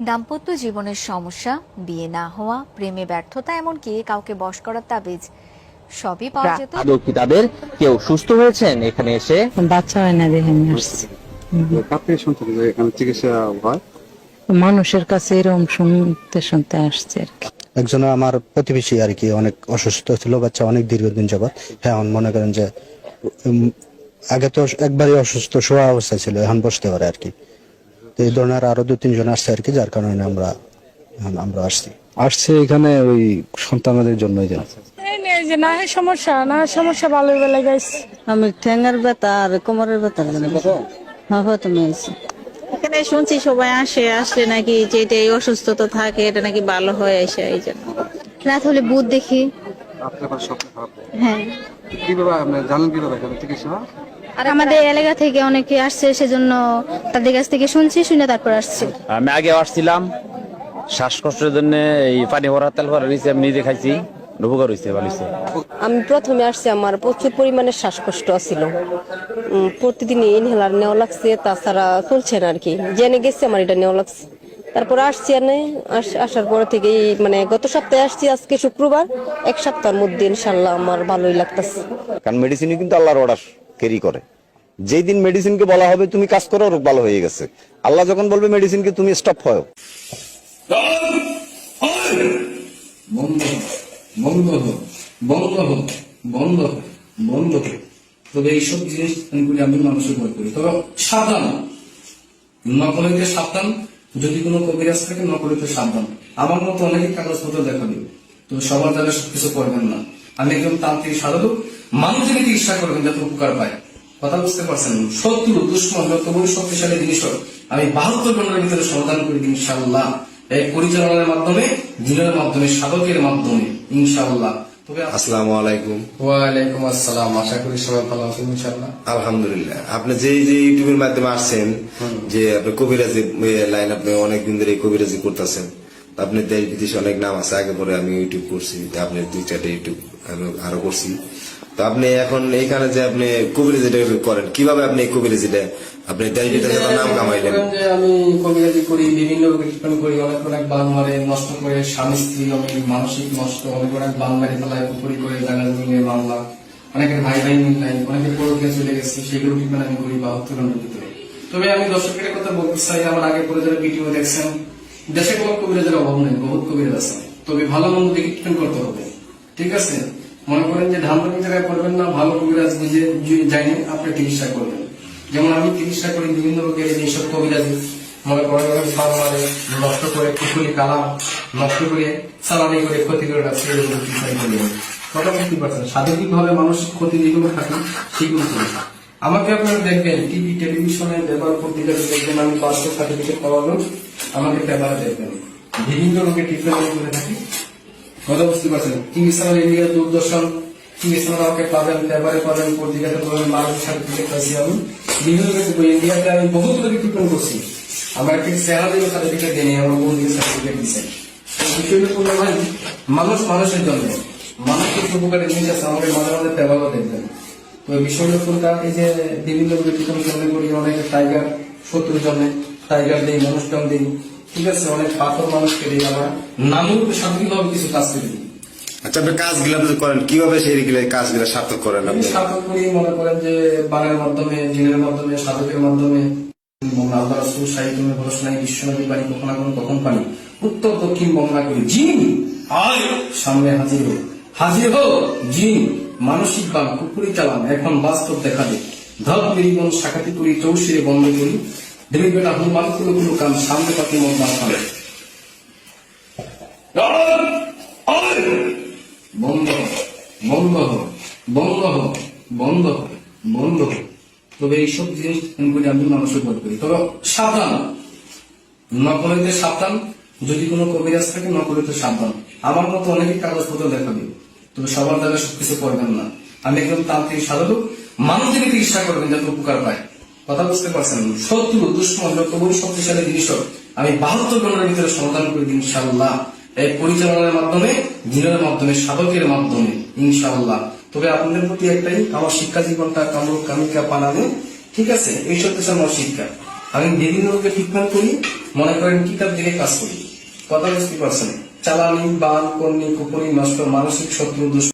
দাম্পত্য জীবনের সমস্যা বিয়ে না হওয়া প্রেমে ব্যর্থতা এমনকি কাউকে বশ করার তাবিজ সবই পাওয়া যেত আদৌ কি তাদের? কেউ সুস্থ হয়েছেন এখানে এসে? বাচ্চা হয় না দেখে আসছি। শুনছেন যে এখানে চিকিৎসা হয়? মানুষের কাছে এরকম শুনতে শুনতে আসছে আর কি। একজন আমার প্রতিবেশী আর কি অনেক অসুস্থ ছিল বাচ্চা অনেক দীর্ঘদিন যাবত হ্যাঁ এখন মনে করেন যে উম, আগে তো একবারই অসুস্থ শোয়া অবস্থায় ছিল এখন বসতে পারে আর কি। এই ধরনের আরও দু তিনজন আসছে আর কি যার কারণে আমরা আমরা আসছি। আসছে এখানে ওই সন্তানদের জন্যই যেন। নে, এই যে না সমস্যা না সমস্যা ভালো বেলা গাইছি আমি ঠ্যাঙ্গার ব্যথা আর কোমরের ব্যথা হ্যাঁ হয়তো মেয়েছি এখানে শুনছি সবাই আসে আসলে নাকি যে এটা এই অসুস্থতা থাকে এটা নাকি ভালো হয়ে আসে এই জন্য। রাত হলে ভূত দেখি। হ্যাঁ। কীভাবে জানেন কীভাবে চিকিৎসা? হয়? আমাদের এলাকা থেকে অনেকে আসছে সেজন্য তাদের কাছ থেকে শুনছি শুনে তারপর আসছি। আমি আগে আসছিলাম। শ্বাসকষ্টের জন্য এই পানি ভরা তেল ভরা নিচে আমি নিজে খাইছি। উপকার হয়েছে ভালো হয়েছে। আমি প্রথমে আসছি আমার প্রচুর পরিমাণে শ্বাসকষ্ট ছিল প্রতিদিন ইনহেলার নেওয়া লাগছে তাছাড়া চলছে না আর কি জেনে গেছে আমার এটা নেওয়া লাগছে। তারপর আসছি এনে আস- আসার পর থেকে মানে গত সপ্তাহে আসছি আজকে শুক্রবার এক সপ্তাহের মধ্যে ইনশাল্লাহ আমার ভালোই লাগতেছে। কারণ মেডিসিনই কিন্তু আল্লাহর অর্ডার ক্যারি করে। যেই দিন মেডিসিনকে বলা হবে, তুমি কাজ করো, রোগ ভালো হয়ে গেছে। আল্লাহ যখন বলবে মেডিসিনকে তুমি স্টপ হয় বন্ধ বন্ধ বন্ধ বন্ধ বন্ধ তবে এইসব জিনিস গুলি আমি মানুষের ভয় করি। তবে সাবধান। নকলিতে সাবধান, যদি কোনো কবিরাজ থাকে নকলিতে সাবধান। আমার মতো অনেকে কাগজপত্র দেখাবে। তো সবার দ্বারা সবকিছু করবেন না। আমি একজন তান্ত্রিক সাধক। মানুষের চিকিৎসা করবেন, যাতে উপকার পায়। কথা বুঝতে পারছেন? শত্রু দুশ্মন যত বড় শক্তিশালী জিনিস হোক আমি বাহাত্তর ঘণ্টার ভিতরে সমাধান করে ইনশাল্লাহ এই পরিচালনার মাধ্যমে দিনের মাধ্যমে সাধকের মাধ্যমে ইনশাল্লাহ তবে আসসালামু আলাইকুম। ওয়ালাইকুম আসসালাম। আশা করি সবাই ভালো আছেন ইনশাল্লাহ আলহামদুলিল্লাহ। আপনি যে যে ইউটিউবের মাধ্যমে আসছেন যে আপনি কবিরাজি লাইন আপনি ধরে এই কবিরাজি করতেছেন আপনি দেশ বিদেশে অনেক নাম আছে আগে পরে আমি ইউটিউব করছি আপনি দুই চারটে ইউটিউব আরও করছি। তো আপনি এখন এইখানে যে আপনি কবিরাজিটা করেন কীভাবে আপনি কবিরাজিটা আপনি নাম কামাইলেন? যে আমি কবিরাজি করি বিভিন্ন ট্রিটমেন্ট করি অনেক অনেক বান মারে নষ্ট করে স্বামী স্ত্রী অনেক মানসিক নষ্ট অনেক অনেক বান মারে ফেলায় পুকুরি করে জায়গা মামলা অনেকের ভাই ভাই মিল নাই অনেকের পরকে চলে গেছে সেগুলো ট্রিটমেন্ট আমি করি বাহাত্তর ঘণ্টার ভিতরে তবে আমি দর্শকের কথা বলতে চাই আমার আগে পরে যারা ভিডিও দেখছেন দেশে কোনো কবিরাজের অভাব নেই বহুত কবিরাজ আছে। তবে ভালো মন্দ দেখে ট্রিটমেন্ট করতে হবে ঠিক আছে? মনে করেন যে ধানবাড়ি জায়গায় করবেন না, ভালো কবিরাজ নিজে জানি আপনি চিকিৎসা করবেন। যেমন আমি চিকিৎসা করি, বিভিন্ন রোগের এইসব কবিরাজি, মনে করেন বান মারে, নষ্ট করে কুকুলি কালাম নষ্ট করে সালানি করে ক্ষতি করে রাখছে এরকম চিকিৎসা করি আমি। কথা বুঝতে পারছেন? শারীরিক ভাবে মানসিক ক্ষতি যেগুলো থাকে, সেগুলো করি আমাকে আপনারা দেখবেন, টিভি, টেলিভিশনে ব্যবহার পত্রিকাতে দেখবেন আমি পাসপোর্ট সার্টিফিকেট পাওয়ানো আমাকে পেপারে দেখবেন। বিভিন্ন রোগের ট্রিটমেন্ট করে থাকি। কথা বুঝতে পারছেন? King channel India Doordarshan TV channel আমাকে পাবেন, পেপারে পাবেন, পত্রিকাতে পাবেন, বাংলাদেশ সার্টিফিকেট পাইছি আমি বিভিন্ন ইন্ডিয়াতে আমি বহুত রোগী ট্রিটমেন্ট করছি। আমার একটি চেহারা দিয়ে সার্টিফিকেট দেয়নি আমার বহু দিকে সার্টিফিকেট দিচ্ছে বিষয়টা করলে ভাই মানুষ মানুষের জন্য। মানুষের উপকারী জিনিস আছে, আমাকে মাঝে মাঝে পেপারও দেখবেন। তো এই বিষয়টা কোনটা? এই যে বিভিন্ন জন্য করি অনেক টাইগার শত্রুর জন্য টাইগার দিই মানুষটাম দিই। ঠিক আছে অনেক পাথর মানুষকে দিই আমার। নামের উপরে সার্বিকভাবে কিছু কাজ করে আচ্ছা আপনি কাজগুলো আপনি করেন কীভাবে সেই কাজগুলো সার্থক করেন আপনি? সাধক করি মনে করেন যে বানের মাধ্যমে জিনের মাধ্যমে সাধকের মাধ্যমে। আল্লাহ রসুল সাহিত্য ভরস নাই বিশ্বনবী বাড়ি কখন কখন পানি উত্তর দক্ষিণ বর্ণনা করি। জিন আয় সামনে হাজির হোক। হাজির হোক জিন মানসিক বান কুকুরি চালান এখন বাস্তব দেখা দে ধপ নিরিবন শাখাতি করি চৌশিরে বন্ধ করি। না খাবে বন্ধ বন্ধ বন্ধ বন্ধ বন্ধ তবে এইসব জিনিস আমি মানুষের বল করি। তবে সাবধান। নকলিতে সাবধান। যদি কোনো কবিরাজ থাকে নকলিতে সাবধান। আমার মতো অনেকে কাগজপত্র দেখাবে তবে সবার দ্বারা সবকিছু করবেন না। আমি একজন তান্ত্রিক সাধক। মানুষের চিকিৎসা করবেন যাতে উপকার পায়। কথা বুঝতে পারছেন? শত্রু দুশ্মন যত বড় শক্তিশালী জিনিস আমি বাহাত্তর ঘণ্টার ভিতরে সমাধান করে দিই ইনশাল্লাহ এই পরিচালনার মাধ্যমে জিনের মাধ্যমে সাধকের মাধ্যমে, ইনশাআল্লাহ। তবে আপনাদের প্রতি একটাই, আমার শিক্ষা জীবনটা কামরূপ, কামিকা পানানো। ঠিক আছে? এই কিছু আমার শিক্ষা। আমি বিভিন্ন রোগের ট্রিটমেন্ট করি, মনে করেন কিতাব দিকে কাজ করি। কথা বুঝতে পারছেন? চালানি, বান, কন্যা কুপুরি নষ্ট, মানসিক শত্রু দুষ্ট